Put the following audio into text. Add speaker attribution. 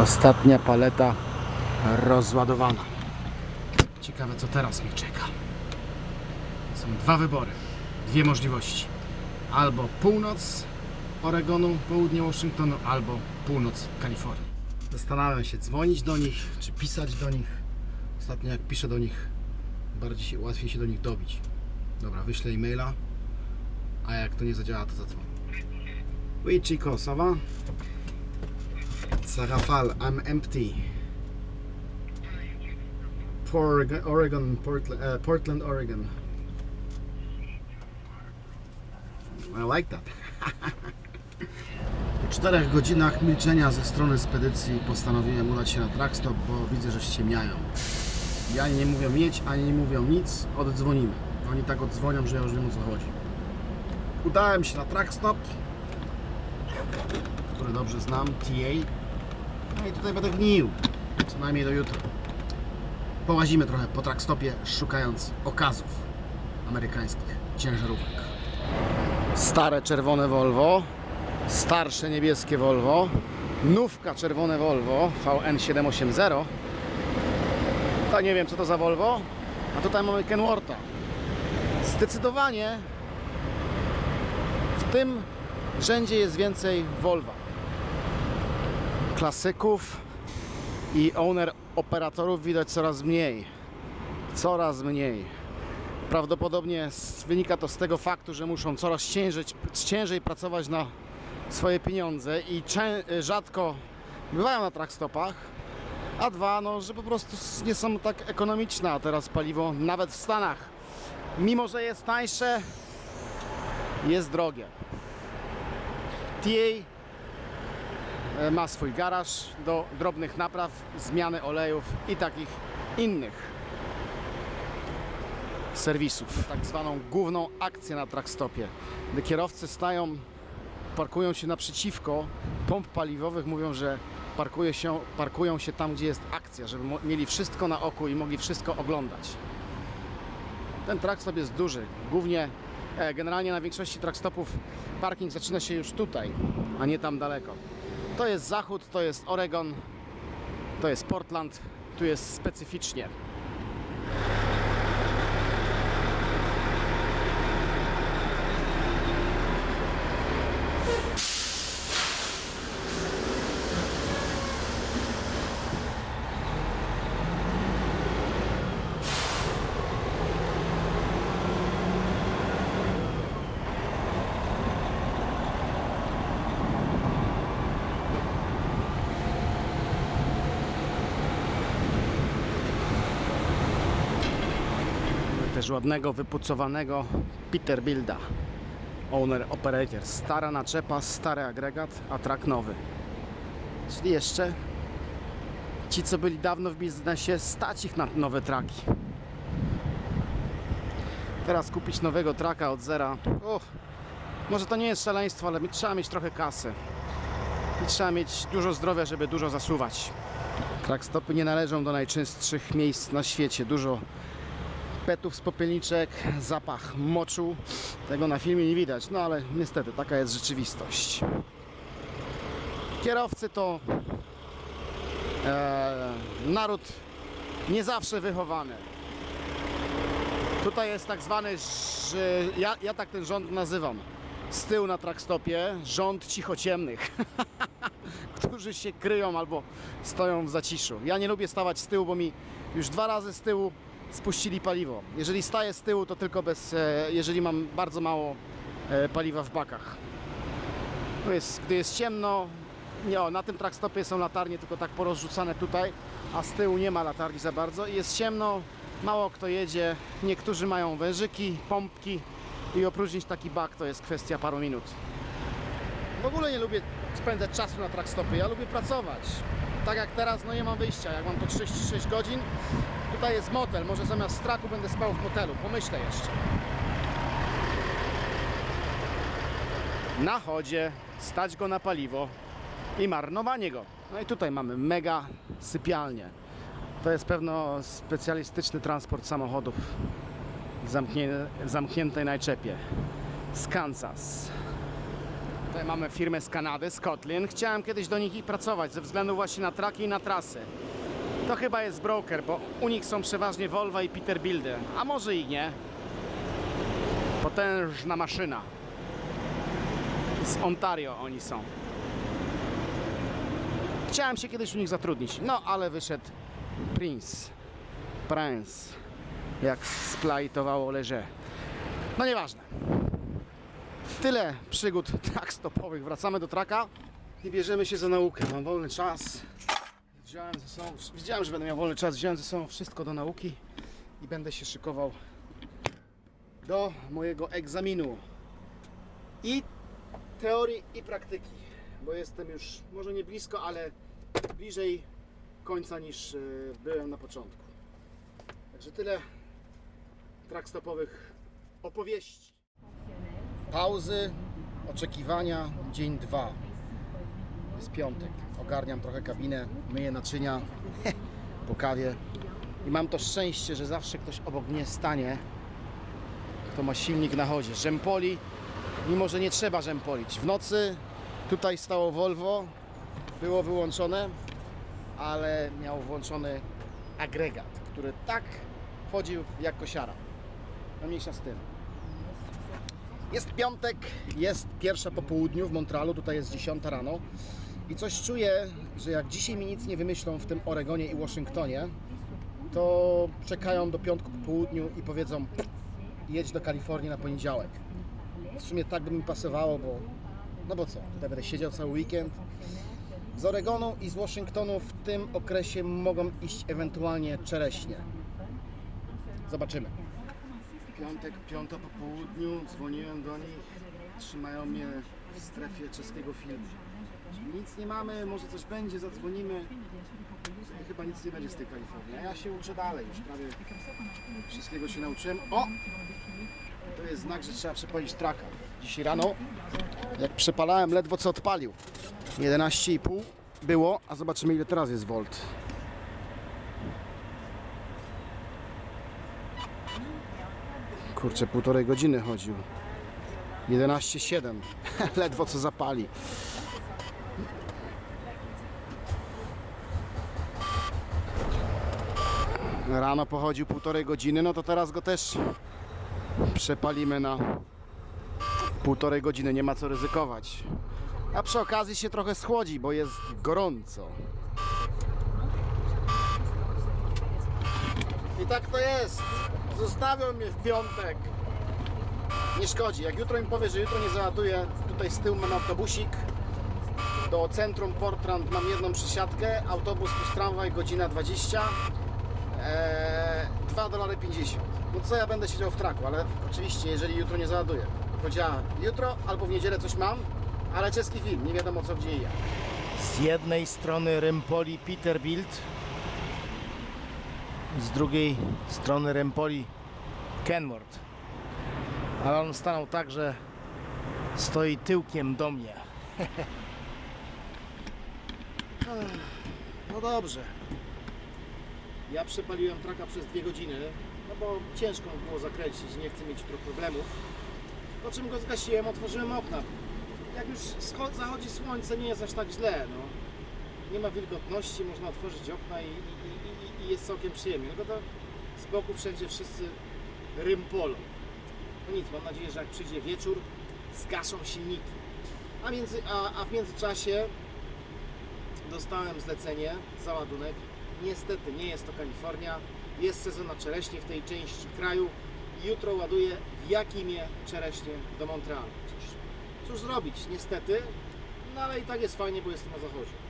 Speaker 1: Ostatnia paleta rozładowana. Ciekawe co teraz mnie czeka. Są dwa wybory, dwie możliwości. Albo północ Oregonu, południe Waszyngtonu, albo północ Kalifornii. Zastanawiam się, dzwonić do nich, czy pisać do nich. Ostatnio jak piszę do nich, bardziej się, łatwiej się do nich dobić. Dobra, wyślę e-maila, a jak to nie zadziała, to zadzwonię. Oui, Chico, ça? Sarafal, I'm empty. Por- Oregon, Portland, uh, Portland, Oregon. I like that. Po czterech godzinach milczenia ze strony spedycji postanowiłem udać się na trackstop, bo widzę, że ściemniają. I ani nie mówią mieć, ani nie mówią nic, oddzwonimy. Oni tak oddzwonią, że ja już wiem o co chodzi. Udałem się na trackstop, który dobrze znam, TA. No i tutaj będę gnił, co najmniej do jutra. Połazimy trochę po trackstopie, szukając okazów amerykańskich ciężarówek. Stare czerwone Volvo, starsze niebieskie Volvo, nówka czerwone Volvo VN780. To nie wiem co to za Volvo, a tutaj mamy Kenwortha. Zdecydowanie w tym rzędzie jest więcej Volvo. Klasyków i owner operatorów widać coraz mniej. Coraz mniej. Prawdopodobnie wynika to z tego faktu, że muszą coraz ciężej, ciężej pracować na swoje pieniądze i rzadko bywają na trackstopach. A dwa, no, że po prostu nie są tak ekonomiczne, a teraz paliwo nawet w Stanach, mimo że jest tańsze, jest drogie. TA ma swój garaż do drobnych napraw, zmiany olejów i takich innych serwisów. Tak zwaną główną akcję na trackstopie, gdy kierowcy stają, parkują się naprzeciwko pomp paliwowych, mówią, że parkuje się, parkują się tam, gdzie jest akcja, żeby mieli wszystko na oku i mogli wszystko oglądać. Ten trackstop jest duży, głównie, e, generalnie na większości trackstopów parking zaczyna się już tutaj, a nie tam daleko. To jest zachód, to jest Oregon, to jest Portland, tu jest specyficznie. Ładnego, wypucowanego Peterbilda. Owner Operator. Stara naczepa, stary agregat, a trak nowy. Czyli jeszcze ci, co byli dawno w biznesie, stać ich na nowe traki. Teraz kupić nowego traka od zera. Uch, może to nie jest szaleństwo, ale trzeba mieć trochę kasy. I trzeba mieć dużo zdrowia, żeby dużo zasuwać. Trackstopy nie należą do najczęstszych miejsc na świecie. Dużo petów z popielniczek, zapach moczu. Tego na filmie nie widać, no ale niestety taka jest rzeczywistość. Kierowcy to e, naród nie zawsze wychowany. Tutaj jest tak zwany, ja, ja tak ten rząd nazywam. Z tyłu na trackstopie rząd cichociemnych, którzy się kryją albo stoją w zaciszu. Ja nie lubię stawać z tyłu, bo mi już dwa razy z tyłu spuścili paliwo. Jeżeli staję z tyłu, to tylko bez, e, jeżeli mam bardzo mało e, paliwa w bakach. To jest, gdy jest ciemno, nie, o, na tym trackstopie są latarnie tylko tak porozrzucane tutaj, a z tyłu nie ma latarni za bardzo i jest ciemno, mało kto jedzie, niektórzy mają wężyki, pompki i opróżnić taki bak to jest kwestia paru minut. W ogóle nie lubię spędzać czasu na trackstopie, ja lubię pracować. Tak jak teraz, no nie mam wyjścia, jak mam to 36 godzin, Tutaj jest motel, może zamiast straku będę spał w motelu. Pomyślę jeszcze. Na chodzie, stać go na paliwo i marnowanie go. No i tutaj mamy mega sypialnię. To jest pewno specjalistyczny transport samochodów w zamkniętej najczepie z Kansas. Tutaj mamy firmę z Kanady, z Kotlin. Chciałem kiedyś do nich i pracować ze względu właśnie na traki i na trasy. To chyba jest broker, bo u nich są przeważnie Volvo i Peterbildy, a może i nie. Potężna maszyna. Z Ontario oni są. Chciałem się kiedyś u nich zatrudnić, no ale wyszedł Prince. Prince. Jak splajtowało leże. No nieważne. Tyle przygód tak stopowych. Wracamy do traka i bierzemy się za naukę. Mam wolny czas. Wziąłem ze sobą, wiedziałem, że będę miał wolny czas. Wziąłem ze sobą wszystko do nauki i będę się szykował do mojego egzaminu. I teorii i praktyki, bo jestem już może nie blisko, ale bliżej końca niż e, byłem na początku. Także tyle trak stopowych opowieści. Pauzy, oczekiwania, dzień dwa. Jest piątek. Ogarniam trochę kabinę, myję naczynia po kawie. I mam to szczęście, że zawsze ktoś obok mnie stanie, kto ma silnik na chodzie. Rzępoli, mimo że nie trzeba rzępolić. W nocy tutaj stało Volvo, było wyłączone, ale miał włączony agregat, który tak chodził jak kosiara. No mniejsza z tym. Jest piątek, jest pierwsza po południu w Montrealu, tutaj jest 10 rano i coś czuję, że jak dzisiaj mi nic nie wymyślą w tym Oregonie i Waszyngtonie, to czekają do piątku po południu i powiedzą jedź do Kalifornii na poniedziałek. W sumie tak by mi pasowało, bo no bo co, tutaj będę siedział cały weekend. Z Oregonu i z Waszyngtonu w tym okresie mogą iść ewentualnie czereśnie. Zobaczymy. Piątek, piąta po południu, dzwoniłem do nich, trzymają mnie w strefie czeskiego filmu. Nic nie mamy, może coś będzie, zadzwonimy. Chyba nic nie będzie z tej Kalifornii. A ja się uczę dalej, już prawie wszystkiego się nauczyłem. O! To jest znak, że trzeba przepalić traka. Dzisiaj rano, jak przepalałem, ledwo co odpalił. 11,5 było, a zobaczymy ile teraz jest volt. Kurczę, półtorej godziny chodził. 11,7. Ledwo co zapali. Rano pochodził półtorej godziny, no to teraz go też przepalimy na półtorej godziny. Nie ma co ryzykować. A przy okazji się trochę schłodzi, bo jest gorąco. I tak to jest. Zostawią mnie w piątek. Nie szkodzi. Jak jutro mi powie, że jutro nie załaduję, tutaj z tyłu mam autobusik. Do centrum Portland mam jedną przesiadkę. Autobus plus tramwaj, godzina 20. Eee, 2 dolary 50. No co ja będę siedział w traku, ale oczywiście jeżeli jutro nie załaduję. Powiedziała jutro albo w niedzielę coś mam, ale czeski film, nie wiadomo co gdzie i. Z jednej strony Rempoli Peterbilt, z drugiej strony Rempoli Kenworth. Ale on stanął tak, że stoi tyłkiem do mnie. no dobrze. Ja przepaliłem traka przez dwie godziny, no bo ciężko było zakręcić, nie chcę mieć jutro problemów. Po czym go zgasiłem, otworzyłem okna. Jak już zachodzi słońce, nie jest aż tak źle, no. Nie ma wilgotności, można otworzyć okna i, i, i, i jest całkiem przyjemnie. Tylko to z boku wszędzie wszyscy rympolą. No nic, mam nadzieję, że jak przyjdzie wieczór, zgaszą silniki. A, między, a, a w międzyczasie dostałem zlecenie, załadunek. Niestety nie jest to Kalifornia, jest sezon na czereśnie w tej części kraju jutro ładuję w Jakimie czereśnie do Montrealu. Cóż, cóż zrobić, niestety, no ale i tak jest fajnie, bo jestem na zachodzie.